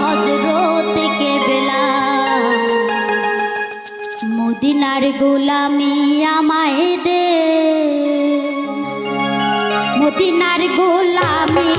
হজরত কেবেলা মদিনার গোলামি আমায় দে। মদিনার গোলামি